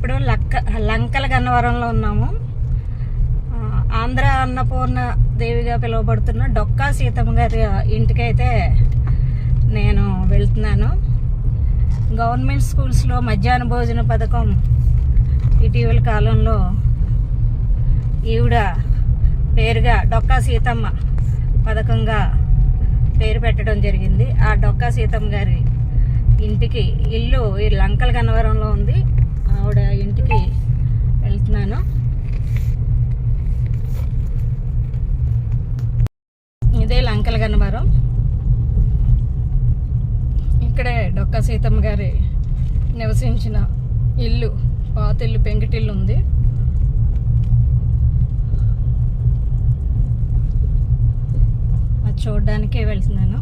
ఇప్పుడు లక్క లంకల గన్నవరంలో ఉన్నాము. ఆంధ్ర అన్నపూర్ణ దేవిగా పిలువబడుతున్న డొక్కా సీతమ్మ గారి ఇంటికైతే నేను వెళ్తున్నాను. గవర్నమెంట్ స్కూల్స్లో మధ్యాహ్న భోజన పథకం ఇటీవల కాలంలో ఈవిడ పేరుగా డొక్కా సీతమ్మ పథకంగా పేరు పెట్టడం జరిగింది. ఆ డొక్కా సీతమ్మ గారి ఇంటికి ఇల్లు ఈ లంకల గన్నవరంలో ఉంది. ఆవిడ ఇంటికి వెళ్తున్నాను. ఇదే లంకల గన్నవరం. ఇక్కడే డొక్కా సీతమ్మ గారి నివసించిన ఇల్లు పాత ఇల్లు పెంకిటిల్లు ఉంది. అది చూడడానికే వెళ్తున్నాను.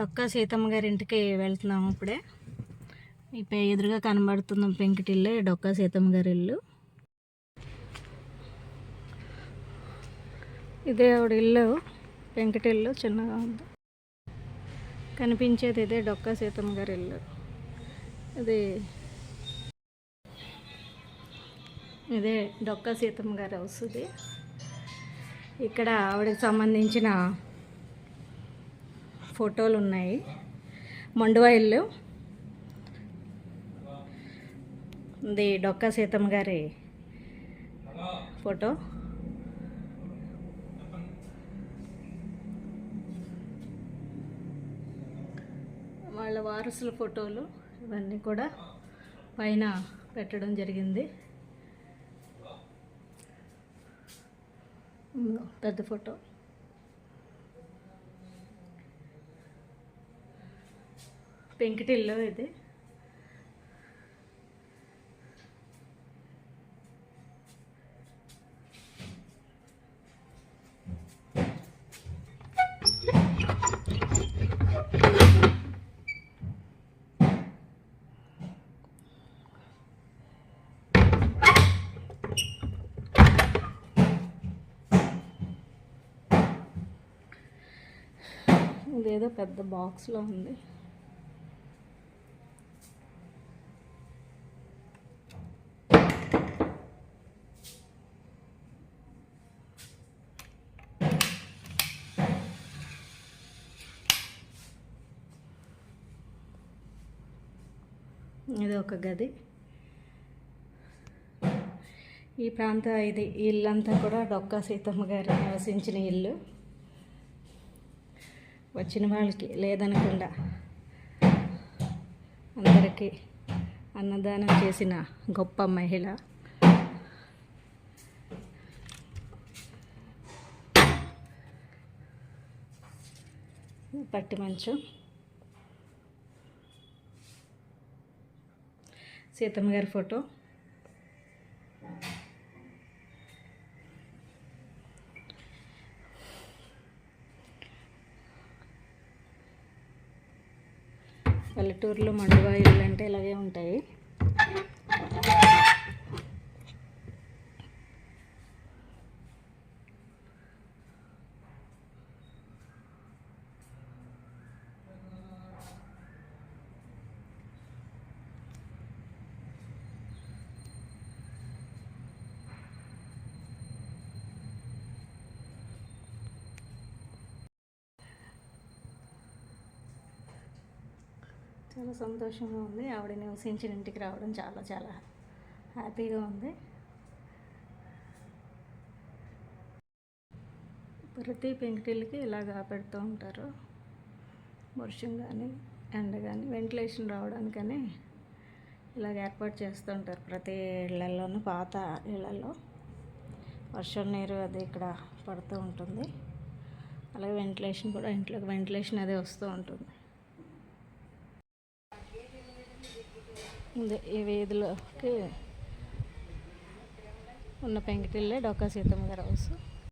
డొక్కా సీతమ్మ గారి ఇంటికి వెళ్తున్నాము ఇప్పుడే. ఇప్పుడు ఎదురుగా కనబడుతున్న పెంకిటిల్లే డొక్కా సీతమ్మ గారి ఇల్లు. ఇదే ఆవిడ ఇల్లు పెంకిటిల్లు చిన్నగా ఉంది. కనిపించేది ఇదే డొక్కా సీతమ్మ గారి ఇల్లు. ఇది ఇదే డొక్కా సీతమ్మ గారి హౌస్ ఇది. ఇక్కడ ఆవిడకి సంబంధించిన ఫోటోలు ఉన్నాయి. మండువా ఇల్లు. ఇది డొక్కా సీతమ్మ గారి ఫోటో. వాళ్ళ వారసుల ఫోటోలు ఇవన్నీ కూడా పైన పెట్టడం జరిగింది. పెద్ద ఫోటో. పెంకిటిల్లో ఇది. ఇదేదో పెద్ద బాక్స్లో ఉంది. ఇది ఒక గది. ఈ ప్రాంత ఇది. ఇల్లంతా కూడా డొక్కా సీతమ్మ గారు నివసించిన ఇల్లు. వచ్చిన వాళ్ళకి లేదనకుండా అందరికీ అన్నదానం చేసిన గొప్ప మహిళ. పట్టి మంచు. సీతమ్మ గారి ఫోటో. పల్లెటూరులో మండువా ఇల్లు అంటే ఇలాగే ఉంటాయి. చాలా సంతోషంగా ఉంది. ఆవిడ నివసించిన ఇంటికి రావడం చాలా చాలా హ్యాపీగా ఉంది. ప్రతి పెంకుటిల్కి ఇలాగా పెడుతూ ఉంటారు వర్షం కానీ ఎండ కానీ వెంటిలేషన్ రావడానికని ఇలాగ ఏర్పాటు చేస్తూ ఉంటారు. ప్రతి ఇళ్ళలోనూ పాత ఇళ్ళలో వర్షం నీరు అది ఇక్కడ పడుతూ ఉంటుంది. అలాగే వెంటిలేషన్ కూడా ఇంట్లోకి వెంటిలేషన్ అది వస్తూ ఉంటుంది. ఈ వీధిలోకి ఉన్న పెంకిటిల్లే డొక్కా సీతమ్మ గారి హౌస్.